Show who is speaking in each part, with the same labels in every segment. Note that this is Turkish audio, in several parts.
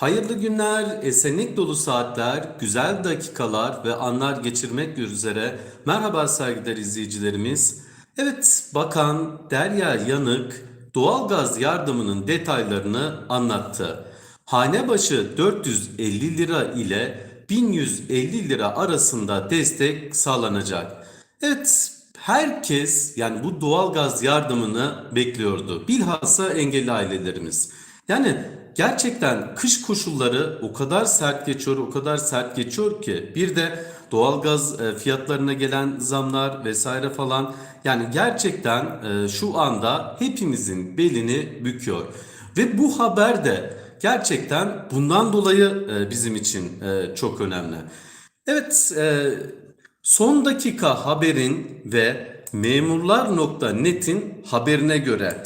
Speaker 1: Hayırlı günler, esenlik dolu saatler, güzel dakikalar ve anlar geçirmek üzere. Merhaba saygıdeğer izleyicilerimiz. Evet, Bakan Derya Yanık doğalgaz yardımının detaylarını anlattı. Hane başı 450 lira ile 1150 lira arasında destek sağlanacak. Evet, herkes yani bu doğalgaz yardımını bekliyordu. Bilhassa engelli ailelerimiz. Yani gerçekten kış koşulları o kadar sert geçiyor, o kadar sert geçiyor ki bir de doğalgaz e, fiyatlarına gelen zamlar vesaire falan yani gerçekten e, şu anda hepimizin belini büküyor. Ve bu haber de gerçekten bundan dolayı e, bizim için çok önemli. Evet, son dakika haberin ve memurlar.net'in haberine göre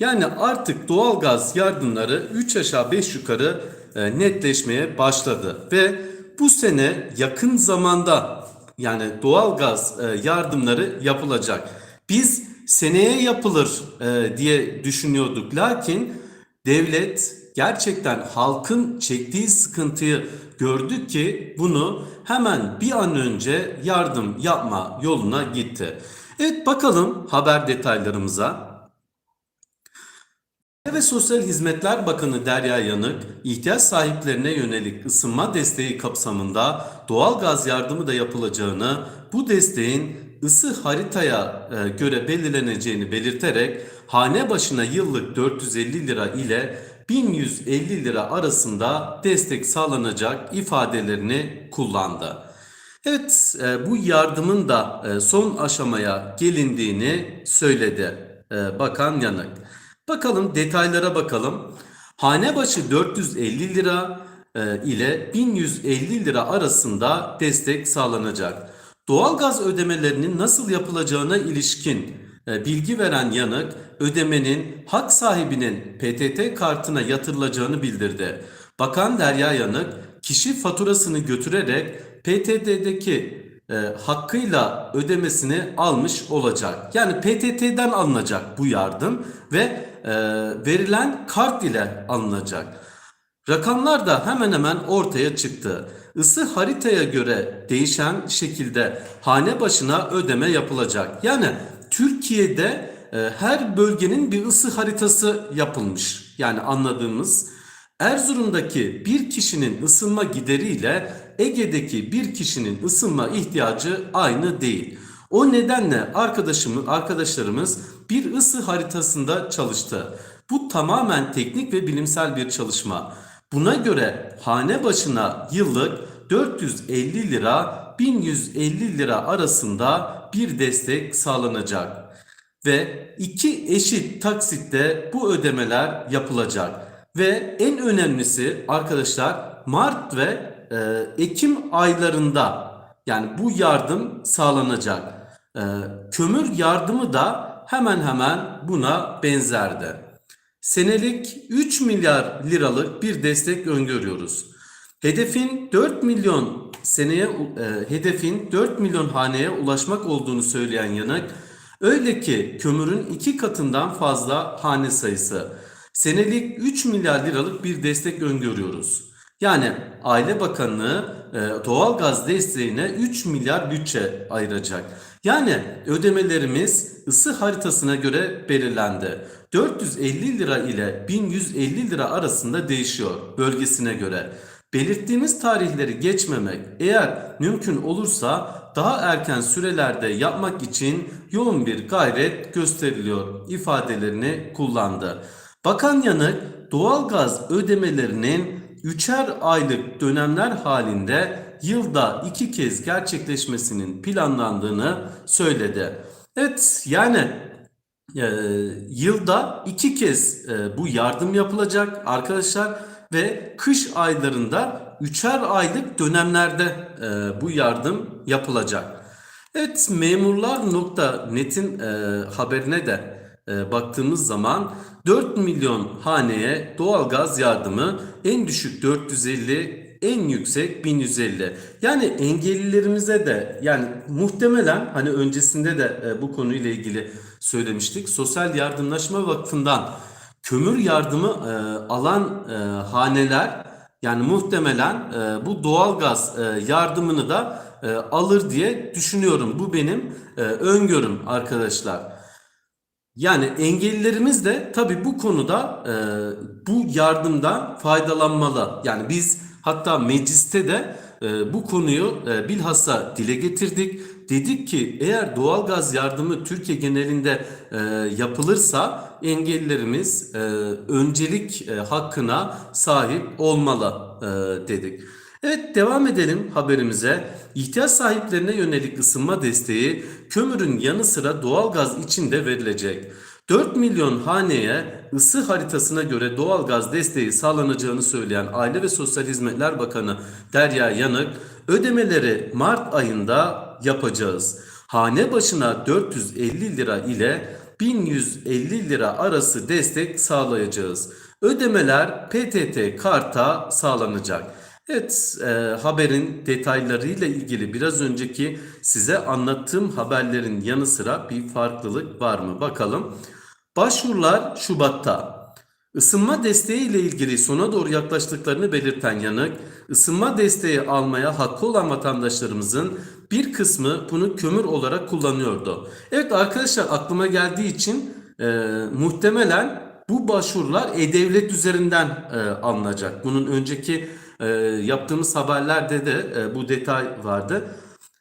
Speaker 1: yani artık doğalgaz yardımları 3 aşağı 5 yukarı e, netleşmeye başladı ve bu sene yakın zamanda yani doğalgaz e, yardımları yapılacak. Biz seneye yapılır e, diye düşünüyorduk lakin devlet gerçekten halkın çektiği sıkıntıyı gördü ki bunu hemen bir an önce yardım yapma yoluna gitti. Evet bakalım haber detaylarımıza. Ve Sosyal Hizmetler Bakanı Derya Yanık, ihtiyaç sahiplerine yönelik ısınma desteği kapsamında doğal gaz yardımı da yapılacağını, bu desteğin ısı haritaya e, göre belirleneceğini belirterek hane başına yıllık 450 lira ile 1150 lira arasında destek sağlanacak ifadelerini kullandı. Evet, e, bu yardımın da e, son aşamaya gelindiğini söyledi Bakan Yanık. Bakalım detaylara bakalım. Hane başı 450 lira e, ile 1150 lira arasında destek sağlanacak. Doğalgaz ödemelerinin nasıl yapılacağına ilişkin e, bilgi veren Yanık, ödemenin hak sahibinin PTT kartına yatırılacağını bildirdi. Bakan Derya Yanık, kişi faturasını götürerek PTT'deki e, hakkıyla ödemesini almış olacak. Yani PTT'den alınacak bu yardım ve e, verilen kart ile alınacak. Rakamlar da hemen hemen ortaya çıktı. Isı haritaya göre değişen şekilde hane başına ödeme yapılacak. Yani Türkiye'de e, her bölgenin bir ısı haritası yapılmış. Yani anladığımız Erzurum'daki bir kişinin ısınma gideriyle Ege'deki bir kişinin ısınma ihtiyacı aynı değil. O nedenle arkadaşımız, arkadaşlarımız bir ısı haritasında çalıştı. Bu tamamen teknik ve bilimsel bir çalışma. Buna göre hane başına yıllık 450 lira 1150 lira arasında bir destek sağlanacak ve iki eşit taksitte bu ödemeler yapılacak. Ve en önemlisi arkadaşlar Mart ve e, Ekim aylarında yani bu yardım sağlanacak. E, kömür yardımı da hemen hemen buna benzerdi. Senelik 3 milyar liralık bir destek öngörüyoruz. Hedefin 4 milyon seneye e, hedefin 4 milyon haneye ulaşmak olduğunu söyleyen Yanık, öyle ki kömürün iki katından fazla hane sayısı. Senelik 3 milyar liralık bir destek öngörüyoruz. Yani Aile Bakanlığı e, doğalgaz desteğine 3 milyar bütçe ayıracak. Yani ödemelerimiz ısı haritasına göre belirlendi. 450 lira ile 1150 lira arasında değişiyor bölgesine göre. Belirttiğimiz tarihleri geçmemek eğer mümkün olursa daha erken sürelerde yapmak için yoğun bir gayret gösteriliyor ifadelerini kullandı. Bakan Yanık doğalgaz ödemelerinin üçer aylık dönemler halinde yılda iki kez gerçekleşmesinin planlandığını söyledi. Evet yani e, yılda iki kez e, bu yardım yapılacak arkadaşlar ve kış aylarında üçer aylık dönemlerde e, bu yardım yapılacak. Evet memurlar.net'in e, haberine de e, baktığımız zaman 4 milyon haneye doğalgaz yardımı en düşük 450 en yüksek 1150. Yani engellilerimize de yani muhtemelen hani öncesinde de e, bu konuyla ilgili söylemiştik. Sosyal Yardımlaşma Vakfı'ndan kömür yardımı e, alan e, haneler Yani muhtemelen e, bu doğalgaz e, yardımını da alır diye düşünüyorum. Bu benim öngörüm arkadaşlar. Yani engellilerimiz de tabii bu konuda e, bu yardımdan faydalanmalı. Yani biz hatta mecliste de e, bu konuyu e, bilhassa dile getirdik. Dedik ki eğer doğalgaz yardımı Türkiye genelinde e, yapılırsa engellilerimiz e, öncelik e, hakkına sahip olmalı e, dedik. Evet devam edelim haberimize. İhtiyaç sahiplerine yönelik ısınma desteği kömürün yanı sıra doğalgaz için de verilecek. 4 milyon haneye ısı haritasına göre doğalgaz desteği sağlanacağını söyleyen Aile ve Sosyal Hizmetler Bakanı Derya Yanık, ödemeleri Mart ayında yapacağız. Hane başına 450 lira ile 1150 lira arası destek sağlayacağız. Ödemeler PTT karta sağlanacak. Evet, e, haberin detaylarıyla ilgili biraz önceki size anlattığım haberlerin yanı sıra bir farklılık var mı? Bakalım. Başvurular Şubat'ta. Isınma desteği ile ilgili sona doğru yaklaştıklarını belirten yanık, ısınma desteği almaya hakkı olan vatandaşlarımızın bir kısmı bunu kömür olarak kullanıyordu. Evet arkadaşlar aklıma geldiği için e, muhtemelen bu başvurular E-Devlet üzerinden e, alınacak. Bunun önceki e, yaptığımız haberlerde de e, bu detay vardı.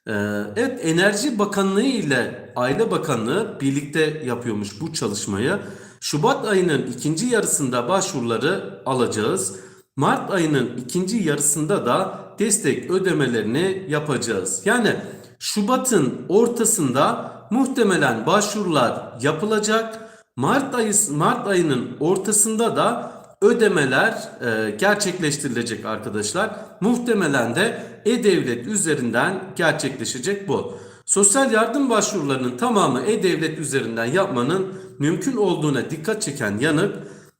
Speaker 1: Ee, Evet, Enerji Bakanlığı ile Aile Bakanlığı birlikte yapıyormuş bu çalışmayı. Şubat ayının ikinci yarısında başvuruları alacağız. Mart ayının ikinci yarısında da destek ödemelerini yapacağız. Yani Şubat'ın ortasında muhtemelen başvurular yapılacak. Mart ayı Mart ayının ortasında da ödemeler e, gerçekleştirilecek arkadaşlar. Muhtemelen de E-Devlet üzerinden gerçekleşecek bu. Sosyal yardım başvurularının tamamı E-Devlet üzerinden yapmanın mümkün olduğuna dikkat çeken yanık,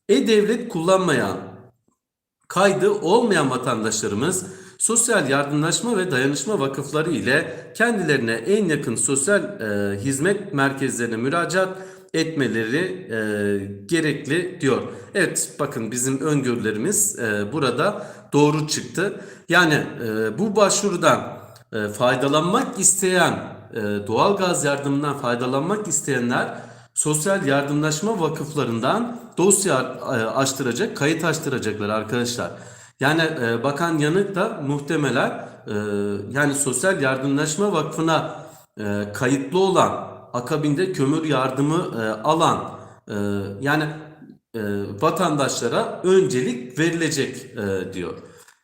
Speaker 1: E-Devlet kullanmayan, kaydı olmayan vatandaşlarımız Sosyal Yardımlaşma ve Dayanışma Vakıfları ile kendilerine en yakın sosyal e, hizmet merkezlerine müracaat etmeleri e, gerekli diyor. Evet bakın bizim öngörülerimiz e, burada doğru çıktı. Yani e, bu başvurudan e, faydalanmak isteyen e, doğalgaz yardımından faydalanmak isteyenler sosyal yardımlaşma vakıflarından dosya e, açtıracak, kayıt açtıracaklar arkadaşlar. Yani e, Bakan Yanık da muhtemelen e, yani Sosyal Yardımlaşma Vakfı'na e, kayıtlı olan akabinde kömür yardımı e, alan e, yani e, vatandaşlara öncelik verilecek e, diyor.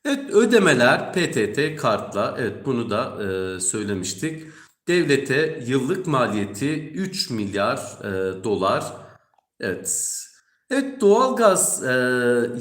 Speaker 1: Evet ödemeler PTT kartla evet bunu da e, söylemiştik. Devlete yıllık maliyeti 3 milyar e, dolar. Evet. Evet doğalgaz e,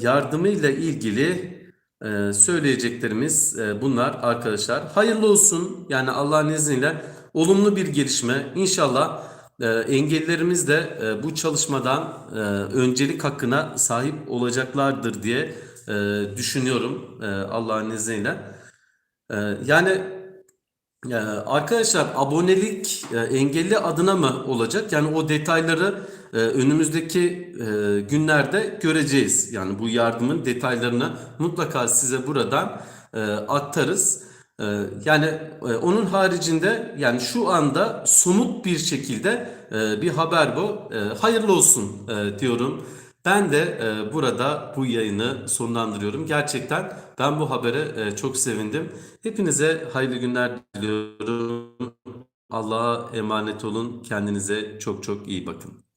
Speaker 1: yardımı ile ilgili e, söyleyeceklerimiz e, bunlar arkadaşlar. Hayırlı olsun. Yani Allah'ın izniyle olumlu bir gelişme. İnşallah e, engellilerimiz de e, bu çalışmadan e, öncelik hakkına sahip olacaklardır diye e, düşünüyorum e, Allah'ın izniyle. E, yani e, arkadaşlar abonelik e, engelli adına mı olacak? Yani o detayları e, önümüzdeki e, günlerde göreceğiz. Yani bu yardımın detaylarını mutlaka size buradan e, aktarız. E, yani e, onun haricinde yani şu anda somut bir şekilde e, bir haber bu. E, hayırlı olsun diyorum. Ben de burada bu yayını sonlandırıyorum. Gerçekten ben bu habere çok sevindim. Hepinize hayırlı günler diliyorum. Allah'a emanet olun. Kendinize çok çok iyi bakın.